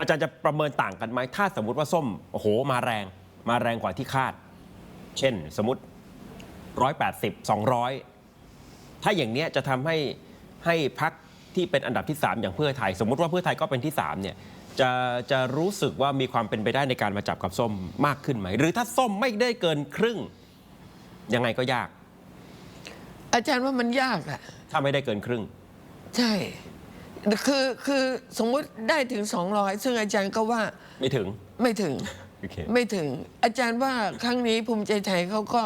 อาจารย์จะประเมินต่างกันไหมถ้าสมมุติว่าส้มโอ้โหมาแรง มาแรงกว่าที่คาด เช่นสมมติ 180 200 ถ้าอย่างเนี้ยจะทำให้ให้พักที่เป็นอันดับที่ 3 อย่างเพื่อไทย สมมุติว่าเพื่อไทยก็เป็นที่3เนี่ยจะจะรู้สึกว่ามีความเป็นไปได้ในการมาจับกับส้มมากขึ้นไหม หรือถ้าส้มไม่ได้เกินครึ่ง ยังไงก็ยาก อาจารย์ว่ามันยากอะถ้าไม่ได้เกินครึ่ง ใช่ คือคือสมมุติได้ถึง 200 ซึ่งอาจารย์ก็ว่าไม่ถึง ไม่ถึง โอเค ไม่ถึง อาจารย์ว่าครั้งนี้ภูมิใจไทยเขาก็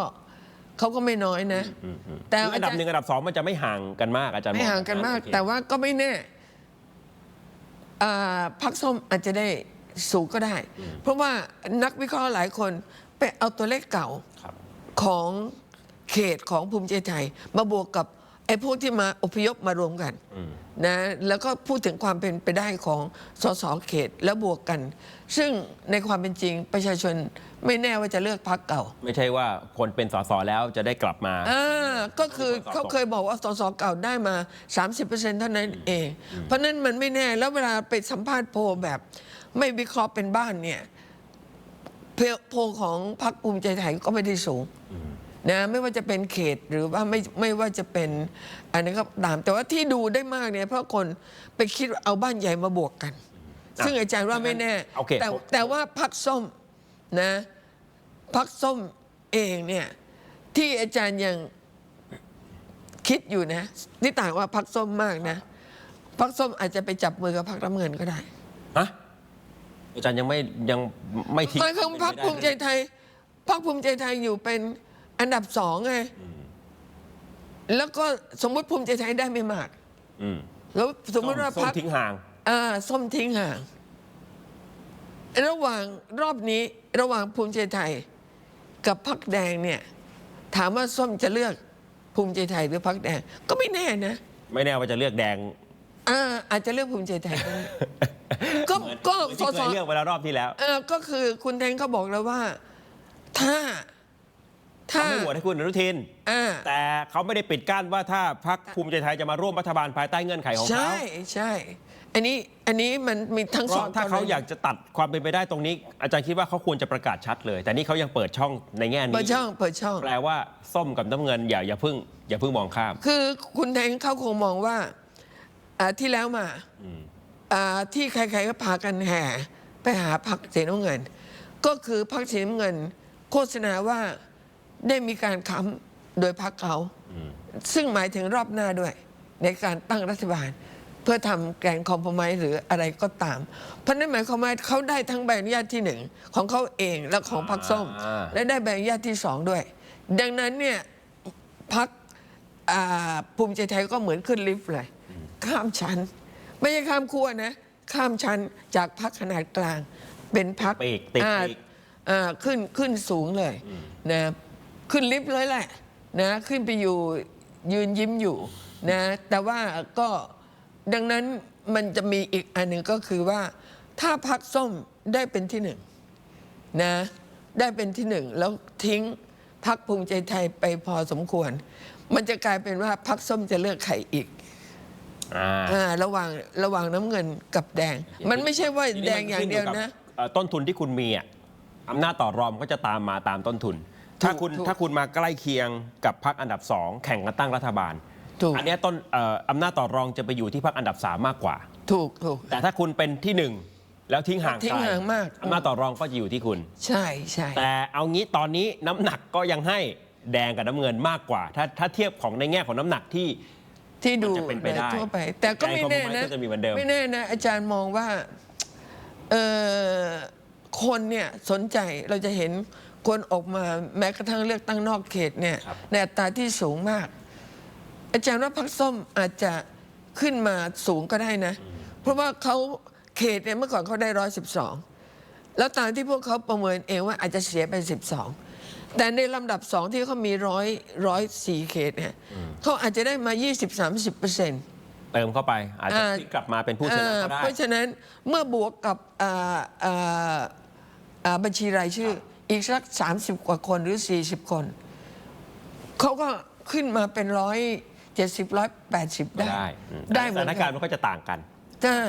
เขาก็ไม่น้อยนะ แต่คืออัอานดัจาบรย์หนึ่งอันดับสองมันจะไม่ห่างกันมากอาจารย์ไม่บอห่างกันมาก โอเคแต่ว่าก็ไม่แน่อ่าพักส้มอาจจะได้สูงก็ได้ เพราะว่านักวิเคราะห์หลายคนไปเอาตัวเลขเก่า ครับ ของเขตของภูมิใจไทย มาบวกกับ ไอ้พวกที่มาอพยพมารวมกันนะแล้วก็พูดถึงความเป็นไปได้ของสสเขตแล้วบวกกัน ซึ่งในความเป็นจริงประชาชนไม่แน่ว่าจะเลือกพักเก่า ไม่ใช่ว่าคนเป็นสสแล้วจะได้กลับมาอ่าก็คือสสเขาเคยบอกว่าสสเก่าได้มา 30%เท่านั้นเอง เพราะนั้นมันไม่แน่แล้วเวลาไปสัมภาษณ์โพลแบบ ไม่วิเคราะห์เป็นบ้านเนี่ยเพลโพลของพรรคภูมิใจไทยก็ไม่ได้สูง นะไม่ว่าจะเป็นเขตหรือว่าไม่ไม่ว่าจะเป็นอันนี้ก็ตาม แต่ว่าที่ดูได้มากเนี่ยเพราะคนไปคิดว่าเอาบ้านใหญ่มาบวกกันอะซึ่งอาจารย์ว่าไม่แน่โอเคแต่ผม แต่ว่าพักส้มนะพักส้มเองเนี่ยที่อาจารย์ยังคิดอยู่นะนี่ต่างว่าพักส้มมากนะพักส้มอาจจะไปจับมือกับพักน้ำเงินก็ได้ ฮะอาจารย์ยังไม่ยังไม่ทิ้งหมายความพักภูมิใจไทยพักภูมิใจไทยอยู่เป็น อันดับสองไงแล้วก็สมมุติภูมิใจไทยได้ไม่มากอืมแล้วสมมติว่าส้มพักทิ้งห่างอ่าส้มทิ้งห่าง ระหว่างรอบนี้ระหว่างภูมิใจไทย กับพักแดงเนี่ย ถามว่าส้มจะเลือกภูมิใจไทยหรือพักแดง ก็ไม่แน่นะ ไม่แน่ว่าจะเลือกแดงอ่าอาจจะเลือกภูมิใจไทยก็ได้ก็ก็เหมือนสที่สเคยเลือกไปแล้วรอบที่แล้วเออก็คือคุณแทงเขาบอกแล้วว่า ถ้า เขาถ้าไม่โหวตให้คุณอนุทินอ่าแต่เขาไม่ได้ปิดกั้นว่าถ้าพรรคภูมิใจไทยจะมาร่วมรัฐบาลภายใต้เงื่อนไขของเขาใช่ใช่อันนี้อันนี้มันมีทั้งเพสอราะงถ้าเขากรณีอยากจะตัดความเป็นไปได้ตรงนี้ อาจารย์คิดว่าเขาควรจะประกาศชัดเลย แต่นี่เขายังเปิดช่องในแง่นี้เปิดช่องเปิดช่องแปลว่าส้มกับน้ำเงินอย่าอย่าเพิ่ง อย่าเพิ่งมองข้าม คือคุณแทงเขาคงมองว่าอ่าที่แล้วมาอ่าที่ใครๆก็พากันแห่ ไปหาพักสีน้ำเงิน ก็คือพักสีน้ำเงิน โฆษณาว่า ได้มีการค้ำโดยพักเขา ซึ่งหมายถึงรอบหน้าด้วย ในการตั้งรัฐบาล เพื่อทำแกนคอมพมไมหรืออะไรก็ตาม เพราะนั้นหมายความว่าเขาได้ทั้งใบอนุญาตที่หนึ่งของเขาเองและของพรรคส้มอ่าและได้ใบอนุญาตที่สองด้วย ดังนั้นเนี่ยพักภูมิใจไทยก็เหมือนขึ้นลิฟต์เลย ข้ามชั้น ไม่ใช่ข้ามขั้วนะ ข้ามชั้นจากพักขนาดกลาง เป็นพักปีกติดปีกขึ้นขึ้นสูงเลยนะ ขึ้นลิฟต์เลยแหละนะขึ้นไปอยู่ยืนยิ้มอยู่นะแต่ว่าก็ดังนั้นมันจะมีอีกอันหนึ่งก็คือว่า ถ้าพักส้มได้เป็นที่หนึ่งนะได้เป็นที่หนึ่งแล้วทิ้งพักภูมิใจไทยไปพอสมควร มันจะกลายเป็นว่าพักส้มจะเลือกใครอีกอ่าอ่าระหว่างระหว่างน้ำเงินกับแดง มันไม่ใช่ว่าแดงอย่างเดียวนะเอ่อต้นทุนที่คุณมีอะอำนาจต่อรองก็จะตามมาตามต้นทุน ถ้าคุณถูก ถ้าคุณมาใกล้เคียงกับพรรคอันดับสองแข่งกันตั้งรัฐบาล ถูก อันเนี้ยต้นเอ่ออำนาจต่อรองจะไปอยู่ที่พรรคอันดับสามมากกว่า ถูกถูก แต่ถ้าคุณเป็นที่หนึ่งแล้วทิ้งห่างทิ้งไกลห่างมาก อำนาจต่อรองก็จะอยู่ที่คุณ ใช่ใช่แต่เอางี้ตอนนี้น้ำหนักก็ยังให้แดงกับน้ำเงินมากกว่า ถ้าถ้าเทียบของในแง่ของน้ำหนักที่ ที่ดูมันจะเป็นไปได้ทั่วไป แต่ก็ไม่แน่แกนคอมโพไมซ์นะก็จะมีเหมือนเดิม ไม่แน่นะ อาจารย์มองว่าเออคนเนี่ยสนใจเราจะเห็น คนออกมาแม้กระทั่งเลือกตั้งนอกเขตเนี่ยครับในอัตราที่สูงมาก อาจารย์ว่าพักส้มอาจจะขึ้นมาสูงก็ได้นะ เพราะว่าเขาเขตเนี่ยเมื่อก่อนเขาได้ร้อยสิบสองแล้วตามที่พวกเขาประเมินเองว่าอาจจะเสียไปสิบสองแต่ในลำดับสองที่เขามีร้อยร้อยสี่เขตเนี่ยเขาอาจจะได้มา 20-30เปอร์เซ็นต์เติมเข้าไป อาจจะอ่าพลิกกลับมาเป็นผู้ชนะก็ได้ เพราะฉะนั้นเมื่อบวกกับอ่าอ่าอ่าบัญชีรายชื่อ อีกสัก 30 กว่าคนหรือ 40 คน เขาก็ขึ้นมาเป็นร้อยเจ็ดสิบร้อยแปดสิบได้ ได้อืมได้เหสมือถานนกัการนณ์มันก็จะต่างกัน ได้